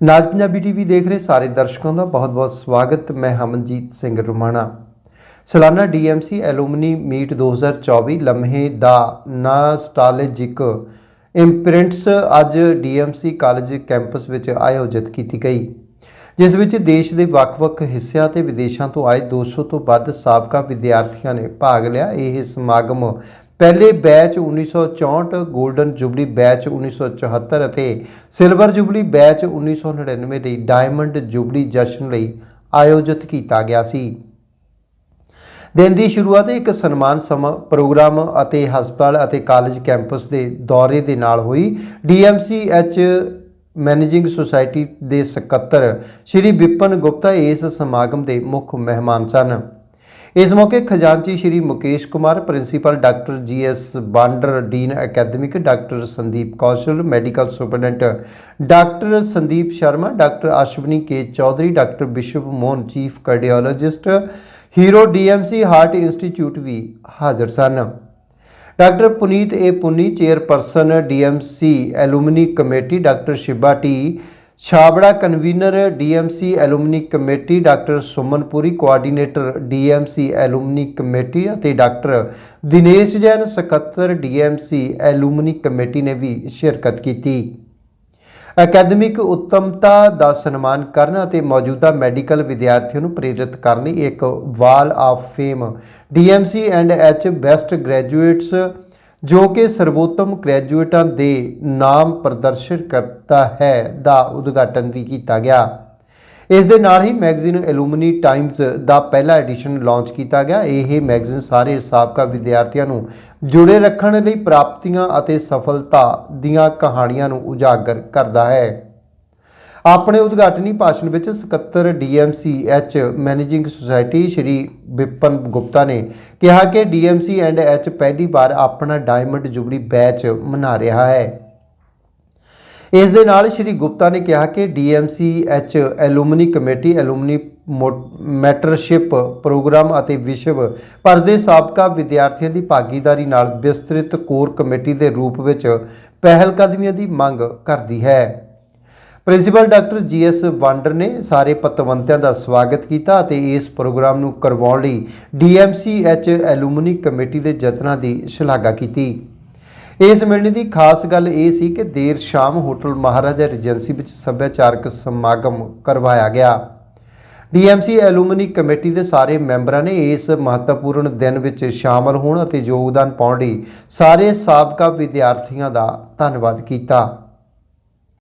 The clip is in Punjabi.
ਨਾਜ ਪੰਜਾਬੀ ਟੀਵੀ ਦੇਖ ਰਹੇ ਸਾਰੇ ਦਰਸ਼ਕਾਂ ਦਾ ਬਹੁਤ-ਬਹੁਤ ਸਵਾਗਤ। ਮੈਂ ਹਮਨਜੀਤ ਸਿੰਘ ਰੁਮਾਣਾ। ਸਾਲਾਨਾ ਡੀਐਮਸੀ ਐਲੂਮਨੀ ਮੀਟ 2024 ਲਮਹੇ ਦਾ ਨਾਸਟੈਲਜਿਕ ਇੰਪ੍ਰਿੰਟਸ ਅੱਜ ਡੀਐਮਸੀ ਕਾਲਜ ਕੈਂਪਸ ਵਿੱਚ ਆਯੋਜਿਤ ਕੀਤੀ ਗਈ। ਜਿਸ ਵਿੱਚ ਦੇਸ਼ ਦੇ ਵੱਖ-ਵੱਖ ਹਿੱਸਿਆਂ ਤੇ ਵਿਦੇਸ਼ਾਂ ਤੋਂ ਆਏ 200 ਤੋਂ ਵੱਧ ਸਾਬਕਾ ਵਿਦਿਆਰਥੀਆਂ ਨੇ ਭਾਗ ਲਿਆ। ਇਹ ਸਮਾਗਮ ਪਹਿਲੇ ਬੈਚ 1964 골ਡਨ ਜੁਬਲੀ ਬੈਚ 1974 ਅਤੇ ਸਿਲਵਰ ਜੁਬਲੀ ਬੈਚ 1999 ਲਈ ਡਾਇਮੰਡ ਜੁਬਲੀ ਜਸ਼ਨ ਲਈ ਆਯੋਜਿਤ ਕੀਤਾ ਗਿਆ ਸੀ। ਦਿਨ ਦੀ ਸ਼ੁਰੂਆਤ ਇੱਕ ਸਨਮਾਨ ਸਮਾ, ਪ੍ਰੋਗਰਾਮ ਅਤੇ ਹਸਪਤਾਲ ਅਤੇ ਕਾਲਜ ਕੈਂਪਸ ਦੇ ਦੌਰੇ ਦੇ ਨਾਲ ਹੋਈ। ਡੀਐਮਸੀ ਐਚ ਮੈਨੇਜਿੰਗ ਸੁਸਾਇਟੀ ਦੇ ਸਕੱਤਰ ਸ਼੍ਰੀ ਵਿਪਨ ਗੁਪਤਾ ਇਸ ਸਮਾਗਮ ਦੇ ਮੁੱਖ ਮਹਿਮਾਨ ਸਨ। ਇਸ ਮੌਕੇ ਖਜ਼ਾਨਚੀ Shri Mukesh Kumar, principal doctor G GS Wander, dean academic doctor Sandeep Kaushal, medical superintendent doctor Sandeep Sharma, doctor Ashwani K Chaudhary, doctor Bishav Mohan, chief cardiologist, Hero DMC heart institute ਵੀ ਹਾਜ਼ਰ ਸਨ। Doctor Puneet A Puni, chairperson, DMC alumni committee, doctor Shiba T, Chhabra convener, DMC alumni committee, doctor Sumanpuri coordinator, DMC alumni committee ਅਤੇ ਡਾਕਟਰ ਦਿਨੇਸ਼ ਜੈਨ, ਸਕੱਤਰ, ਡੀਐਮਸੀ ਐਲੂਮਨੀ ਕਮੇਟੀ ਨੇ ਵੀ ਸ਼ਿਰਕਤ ਕੀਤੀ। ਅਕੈਡਮਿਕ ਉੱਤਮਤਾ ਦਾ ਸਨਮਾਨ ਕਰਨ ਅਤੇ ਮੌਜੂਦਾ ਮੈਡੀਕਲ ਵਿਦਿਆਰਥੀਆਂ ਨੂੰ ਪ੍ਰੇਰਿਤ ਕਰਨ ਲਈ ਇੱਕ wall of fame, DMC and H best graduates, ਜੋ ਕਿ ਸਰਵੋਤਮ ਗ੍ਰੈਜੂਏਟਾਂ ਦੇ ਨਾਮ ਪ੍ਰਦਰਸ਼ਿਤ ਕਰਤਾ ਹੈ, ਦਾ ਉਦਘਾਟਨ ਵੀ ਕੀਤਾ ਗਿਆ। ਇਸ ਦੇ ਨਾਲ ਹੀ ਮੈਗਜ਼ੀਨ ਐਲੂਮਨੀ ਟਾਈਮਜ਼ ਦਾ ਪਹਿਲਾ ਐਡੀਸ਼ਨ ਲਾਂਚ ਕੀਤਾ ਗਿਆ। ਇਹ ਮੈਗਜ਼ੀਨ ਸਾਰੇ ਸਾਬਕਾ ਵਿਦਿਆਰਥੀਆਂ ਨੂੰ ਜੁੜੇ ਰੱਖਣ ਲਈ ਪ੍ਰਾਪਤੀਆਂ ਅਤੇ ਸਫਲਤਾ ਦੀਆਂ ਕਹਾਣੀਆਂ ਨੂੰ ਉਜਾਗਰ ਕਰਦਾ ਹੈ। ਆਪਣੇ ਉਦਘਾਟਨੀ ਭਾਸ਼ਣ ਵਿੱਚ ਸਕੱਤਰ DMC H managing society Shri Vipin Gupta ਨੇ ਕਿਹਾ ਕਿ ਡੀਐਮਸੀ ਐਂਡ ਐਚ ਪਹਿਲੀ ਵਾਰ ਆਪਣਾ ਡਾਇਮੰਡ ਜੁਬਲੀ ਬੈਚ ਮਨਾ ਰਿਹਾ ਹੈ। ਇਸ ਦੇ ਨਾਲ ਸ਼੍ਰੀ ਗੁਪਤਾ ਨੇ ਕਿਹਾ ਕਿ DMC H alumni committee, alumni mentorship program ਅਤੇ ਵਿਸ਼ਵ ਭਰ ਦੇ ਸਾਬਕਾ ਵਿਦਿਆਰਥੀਆਂ ਦੀ ਭਾਗੀਦਾਰੀ ਨਾਲ ਵਿਸਤ੍ਰਿਤ ਕੋਰ ਕਮੇਟੀ ਦੇ ਰੂਪ ਵਿੱਚ ਪਹਿਲਕਦਮੀਆਂ ਦੀ ਮੰਗ ਕਰਦੀ ਹੈ। Principal doctor G GS Wander ਨੇ ਸਾਰੇ ਪਤਵੰਤਿਆਂ ਦਾ ਸਵਾਗਤ ਕੀਤਾ ਅਤੇ ਇਸ ਪ੍ਰੋਗਰਾਮ ਨੂੰ ਕਰਵਾਉਣ ਲਈ ਡੀਐਮਸੀ ਐਚ ਐਲੂਮਨੀ ਕਮੇਟੀ ਦੇ ਯਤਨਾਂ ਦੀ ਸ਼ਲਾਘਾ ਕੀਤੀ। ਇਸ ਮਿਲਣੀ ਦੀ ਖਾਸ ਗੱਲ ਇਹ ਸੀ ਕਿ ਦੇਰ ਸ਼ਾਮ ਹੋਟਲ ਮਹਾਰਾਜਾ ਰੀਜੈਂਸੀ ਵਿੱਚ ਸੱਭਿਆਚਾਰਕ ਸਮਾਗਮ ਕਰਵਾਇਆ ਗਿਆ। ਡੀਐਮਸੀ ਐਲੂਮਨੀ ਕਮੇਟੀ ਦੇ ਸਾਰੇ ਮੈਂਬਰਾਂ ਨੇ ਇਸ ਮਹੱਤਵਪੂਰਨ ਦਿਨ ਵਿੱਚ ਸ਼ਾਮਲ ਹੋਣ ਅਤੇ ਯੋਗਦਾਨ ਪਾਉਣ ਲਈ ਸਾਰੇ ਸਾਬਕਾ ਵਿਦਿਆਰਥੀਆਂ ਦਾ ਧੰਨਵਾਦ ਕੀਤਾ।